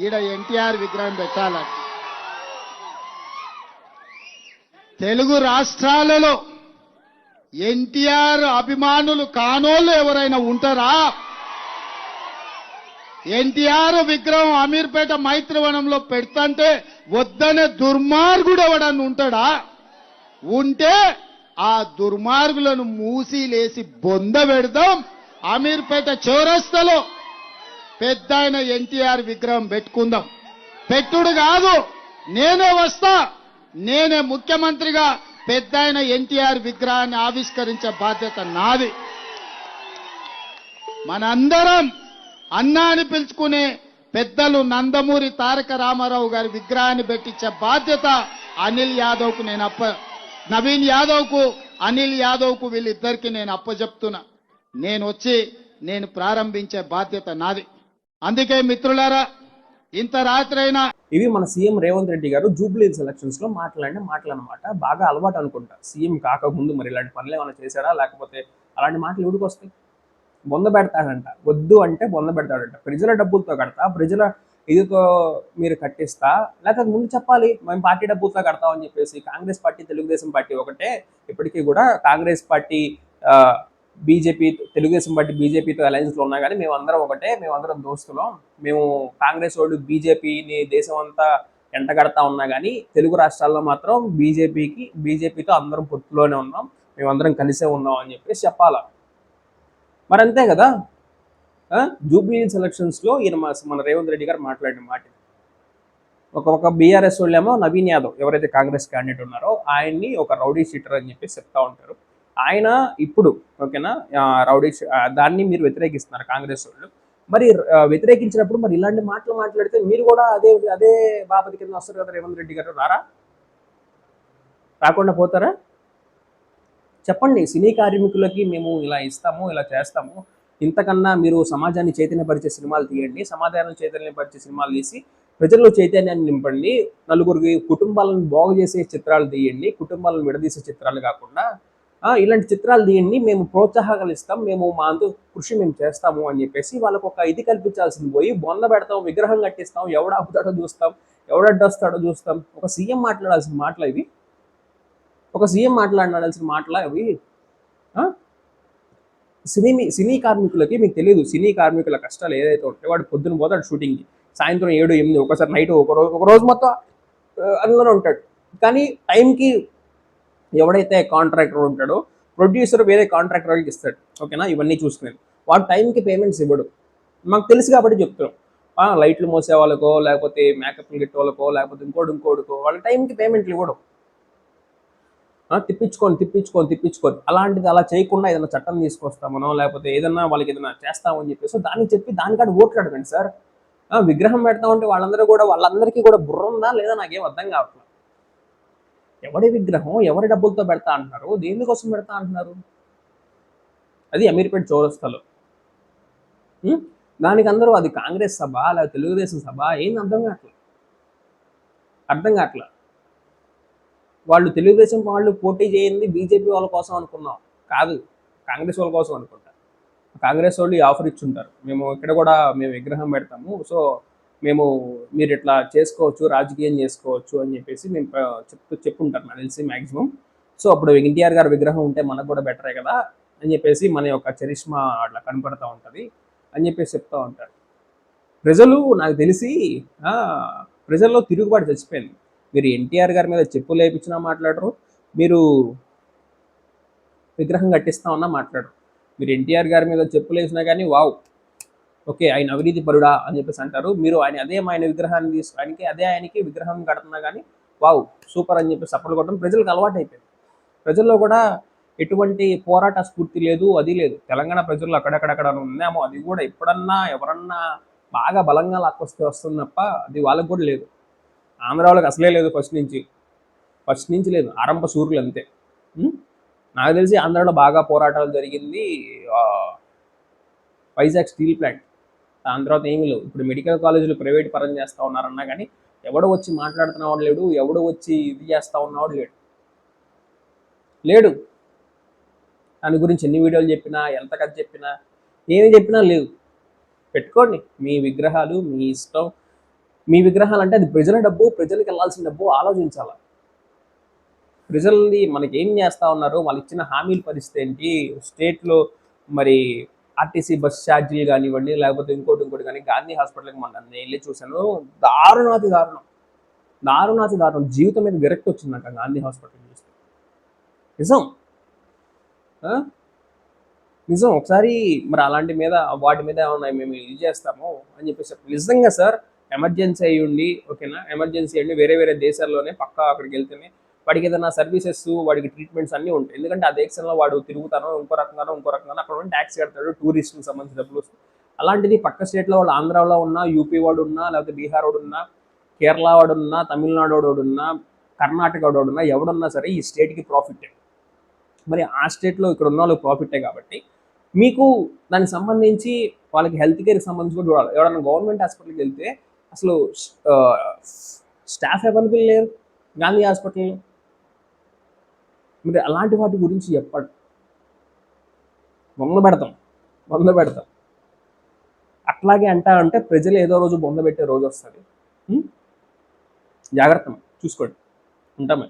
ఈడ ఎన్టీఆర్ విగ్రహం పెట్టాలని తెలుగు రాష్ట్రాలలో ఎన్టీఆర్ అభిమానులు కానోళ్ళు ఎవరైనా ఉంటారా? ఎన్టీఆర్ విగ్రహం అమీర్పేట మైత్రివనంలో పెడతంటే వద్దనే దుర్మార్గుడు ఎవడన్నా ఉంటాడా? ఉంటే ఆ దుర్మార్గులను మూసి లేసి బొంద పెడదాం అమీర్పేట చౌరస్తలో. పెద్ద ఆయన ఎన్టీఆర్ విగ్రహం పెట్టుకుందాం. పెట్టుడు కాదు నేనే వస్తా. నేనే ముఖ్యమంత్రిగా పెద్ద ఆయన ఎన్టీఆర్ విగ్రహాన్ని ఆవిష్కరించే బాధ్యత నాది. మనందరం అన్నా అని పిలుచుకునే పెద్దలు నందమూరి తారక రామారావు గారి విగ్రహాన్ని పెట్టించే బాధ్యత అనిల్ యాదవ్కు నేను అప్ప నవీన్ యాదవ్కు అనిల్ యాదవ్కు వీళ్ళిద్దరికి నేను అప్పచెప్తున్నా నేను వచ్చి నేను ప్రారంభించే బాధ్యత నాది. అందుకే మిత్రులారా ఇంత రాత్రైనా ఇవి మన సీఎం రేవంత్ రెడ్డి గారు జూబ్లీ ఎలక్షన్స్లో మాట్లాడిన మాటలు అనమాట బాగా అలవాటు అనుకుంటా. సీఎం కాకముందు మరి ఇలాంటి పనులు ఏమైనా చేశాడా లేకపోతే అలాంటి మాటలు ఎవరికి వస్తాయి? బొంద పెడతాడంట. వద్దు అంటే బొంద పెడతాడంట. ప్రజల డబ్బులతో కడతా ప్రజల ఇదితో మీరు కట్టిస్తా లేకపోతే ముందు చెప్పాలి. మేము పార్టీ డబ్బులతో కడతామని చెప్పేసి కాంగ్రెస్ పార్టీ తెలుగుదేశం పార్టీ ఒకటే. ఇప్పటికీ కూడా Congress party BJP Telugu Desam party బీజేపీతో అలయన్స్లో ఉన్నా కానీ మేమందరం ఒకటే మేమందరం దోస్తులం. మేము కాంగ్రెస్ వాళ్ళు బీజేపీని దేశం అంతా ఎంటగడతా ఉన్నా కానీ తెలుగు రాష్ట్రాల్లో మాత్రం బీజేపీకి బీజేపీతో అందరం పొత్తులోనే ఉన్నాం. మేమందరం కలిసే ఉన్నాం అని చెప్పేసి చెప్పాలా? మరి అంతే కదా? జూబ్లీ సెలక్షన్స్లో ఈయన మా- మన రేవంత్ రెడ్డి గారు మాట్లాడిన మాట. ఒక ఒక బీఆర్ఎస్ వాళ్ళేమో నవీన్ యాదవ్ ఎవరైతే కాంగ్రెస్ క్యాండిడేట్ ఉన్నారో ఆయన్ని ఒక రౌడీ షీటర్ అని చెప్పి చెప్తా ఉంటారు. ఆయన ఇప్పుడు ఓకేనా? రౌడీష్ రౌడీ దాన్ని మీరు వ్యతిరేకిస్తున్నారు కాంగ్రెస్ వాళ్ళు. మరి వ్యతిరేకించినప్పుడు మరి ఇలాంటి మాటలు మాట్లాడితే మీరు కూడా అదే అదే బాపతి కింద వస్తారు కదా రేవంత్ రెడ్డి గారు. రారా? రాకుండా పోతారా? చెప్పండి సినీ కార్మికులకి మేము ఇలా ఇస్తాము ఇలా చేస్తాము. ఇంతకన్నా మీరు సమాజాన్ని చైతన్యపరిచే సినిమాలు తీయండి సమాజాన్ని చైతన్యపరిచే సినిమాలు తీసి ప్రజల్లో చైతన్యాన్ని నింపండి. నలుగురికి కుటుంబాలను బాగు చేసే చిత్రాలు తీయండి కుటుంబాలను విడదీసే చిత్రాలు కాకుండా ఇలాంటి చిత్రాలు దీన్ని మేము ప్రోత్సాహాలు ఇస్తాం. మేము మా అంత కృషి మేము చేస్తాము అని చెప్పేసి వాళ్ళకు ఒక ఇది కల్పించాల్సింది. పోయి బొంద పెడతాం విగ్రహం కట్టిస్తాం ఎవడ ఆపుతాడో చూస్తాం ఎవడడ్డొస్తాడో చూస్తాం. ఒక సీఎం మాట్లాడాల్సిన మాటలు ఇవి ఒక సీఎం మాట్లాడాల్సిన మాటలు అవి సినీ సినీ కార్మికులకి మీకు తెలియదు సినీ కార్మికుల కష్టాలు ఏదైతే ఉంటాయో వాడు పొద్దున పోతాడు షూటింగ్కి. సాయంత్రం ఏడు ఎనిమిది ఒకసారి నైట్ ఒక రోజు ఒక రోజు మొత్తం అందులోనే ఉంటాడు. కానీ టైంకి ఎవడైతే కాంట్రాక్టర్ ఉంటాడో ప్రొడ్యూసర్ వేరే కాంట్రాక్టర్ వాళ్ళకి ఇస్తాడు. ఓకేనా? ఇవన్నీ చూసుకునేది. వాడు టైంకి పేమెంట్స్ ఇవ్వడు. మాకు తెలుసు కాబట్టి చెప్తున్నాం. ఆ, లైట్లు మోసే వాళ్ళకో లేకపోతే మేకప్లు గిట్టే వాళ్ళకో లేకపోతే ఇంకోటి ఇంకోటికో వాళ్ళ టైంకి పేమెంట్లు ఇవ్వడం. ఆ, తిప్పించుకొని తిప్పించుకొని తిప్పించుకొని. అలాంటిది అలా చేయకుండా ఏదైనా చట్టం తీసుకొస్తామనో లేకపోతే ఏదైనా వాళ్ళకి ఏదైనా చేస్తామని చెప్పేసి దానికి చెప్పి దానికాడ ఓట్లు అడగండి సార్. ఆ, విగ్రహం పెడతామంటే వాళ్ళందరూ కూడా వాళ్ళందరికీ కూడా బుర్ర ఉందా లేదా నాకేం అర్థం కావట్లేదు. ఎవడి విగ్రహం ఎవరి డబ్బులతో పెడతా అంటున్నారు? దేనికోసం పెడతా అంటున్నారు? అది అమీర్పేట చౌరస్తాలో. దానికి అందరూ అది కాంగ్రెస్ సభ లేదా తెలుగుదేశం సభ ఏంది అర్థం కావట్లేదు అర్థం కావట్లేదు వాళ్ళు తెలుగుదేశం వాళ్ళు పోటీ చేయింది బీజేపీ వాళ్ళ కోసం అనుకున్నాం. కాదు కాంగ్రెస్ వాళ్ళ కోసం అనుకుంటా. కాంగ్రెస్ వాళ్ళు ఈ ఆఫర్ ఇచ్చుంటారు. మేము ఇక్కడ కూడా మేము విగ్రహం పెడతాము. సో మేము మీరు ఇట్లా చేసుకోవచ్చు రాజకీయం చేసుకోవచ్చు అని చెప్పేసి మేము చెప్తూ చెప్పుంటారు నాకు తెలిసి మ్యాక్సిమం సో అప్పుడు ఎన్టీఆర్ గారి విగ్రహం ఉంటే మనకు కూడా బెటరే కదా అని చెప్పేసి మన యొక్క చరిష్మా అట్లా కనపడుతూ ఉంటుంది అని చెప్పేసి చెప్తూ ఉంటారు. ప్రజలు నాకు తెలిసి ప్రజల్లో తిరుగుబాటు చచ్చిపోయింది. మీరు ఎన్టీఆర్ గారి మీద చెప్పు లేపించినా మాట్లాడరు మీరు విగ్రహం కట్టిస్తా ఉన్నా మాట్లాడరు. మీరు ఎన్టీఆర్ గారి మీద చెప్పులు వేసినా కానీ వావ్ ఓకే ఆయన అవినీతి పరుడా అని చెప్పేసి అంటారు. మీరు ఆయన అదే ఆయన విగ్రహాన్ని తీసుకోవడానికి అదే ఆయనకి విగ్రహం కడుతున్నా కానీ వావ్ సూపర్ అని చెప్పి సపోర్ట్ కొట్టడం ప్రజలకు అలవాటు అయిపోయింది ప్రజల్లో కూడా ఎటువంటి పోరాట స్ఫూర్తి లేదు అది లేదు. తెలంగాణ ప్రజల్లో అక్కడక్కడక్కడ ఉందేమో అది కూడా ఎప్పుడన్నా ఎవరన్నా బాగా బలంగా లాక్కొస్తే వస్తుంది తప్ప అది వాళ్ళకి కూడా లేదు. ఆంధ్ర వాళ్ళకి అసలే లేదు ఫస్ట్ నుంచి. ఫస్ట్ నుంచి లేదు. ఆరంభ సూర్యులు అంతే. నాకు తెలిసి ఆంధ్రాలో బాగా పోరాటాలు జరిగింది వైజాగ్ స్టీల్ ప్లాంట్. దాని తర్వాత ఏమి లేవు ఇప్పుడు మెడికల్ కాలేజీలు ప్రైవేట్ పరం చేస్తూ ఉన్నారన్నా కానీ ఎవడో వచ్చి మాట్లాడుతున్నవాడు లేడు ఎవడో వచ్చి ఇది చేస్తూ ఉన్నవాడు లేడు. లేడు. దాని గురించి ఎన్ని వీడియోలు చెప్పినా ఎంత కథ చెప్పినా ఏమి చెప్పినా లేదు పెట్టుకోండి. మీ విగ్రహాలు మీ ఇష్టం. మీ విగ్రహాలు అంటే అది ప్రజల డబ్బు ప్రజలకు వెళ్ళాల్సిన డబ్బు ఆలోచించాలి. ప్రజల్ని మనకి ఏం చేస్తా ఉన్నారు? వాళ్ళు ఇచ్చిన హామీల పరిస్థితి ఏంటి? స్టేట్లో మరి ఆర్టీసీ బస్ ఛార్జీలు కానివ్వండి లేకపోతే ఇంకోటి ఇంకోటి కానీ గాంధీ హాస్పిటల్కి మొన్న నేను వెళ్ళి చూశాను. దారుణాతి దారుణం. దారుణాతి దారుణం. జీవితం మీద విరక్తి వచ్చింది నాకు గాంధీ హాస్పిటల్ చూస్తే నిజం. ఆ? నిజం. ఒకసారి మరి అలాంటి మీద వాటి మీద ఏమన్నా మేము ఇది చేస్తాము అని చెప్పేసి నిజంగా సార్ ఎమర్జెన్సీ అయ్యి ఉండి ఓకేనా? ఎమర్జెన్సీ అండి వేరే వేరే దేశాల్లోనే పక్కా అక్కడికి వెళ్తేనే వాడికి ఏదైనా సర్వీసెస్ వాడికి ట్రీట్మెంట్స్ అన్నీ ఉంటాయి. ఎందుకంటే ఆ దేశంలో వాడు తిరుగుతానో ఇంకో రకంగానో ఇంకో రకంగానో అక్కడ ఉన్న ట్యాక్స్ కడతాడు టూరిస్ట్కి సంబంధించిన డబ్బులు అలాంటిది పక్క స్టేట్లో వాళ్ళు ఆంధ్రాలో ఉన్నా యూపీ వాడు ఉన్నా లేకపోతే బీహార్ వాడు ఉన్నా కేరళ వాడు ఉన్నా తమిళనాడు వాడు ఉన్నా కర్ణాటక వాడు ఉన్నా ఎవడున్నా సరే ఈ స్టేట్కి ప్రాఫిటే మరి ఆ స్టేట్లో ఇక్కడ ఉన్న వాళ్ళకి ప్రాఫిటే కాబట్టి మీకు దానికి సంబంధించి వాళ్ళకి హెల్త్ కేర్కి సంబంధించి కూడా చూడాలి. ఎవరైనా గవర్నమెంట్ హాస్పిటల్కి వెళ్తే అసలు స్టాఫ్ అవైలబుల్ లేరు. గాంధీ హాస్పిటల్లో మరి అలాంటి వాటి గురించి చెప్పండి బొమ్మ పెడతాం బొంద పెడతాం. అట్లాగే అంటా అంటే ప్రజలు ఏదో రోజు బొంద పెట్టే రోజు వస్తుంది. జాగ్రత్త చూసుకోండి. ఉంటామే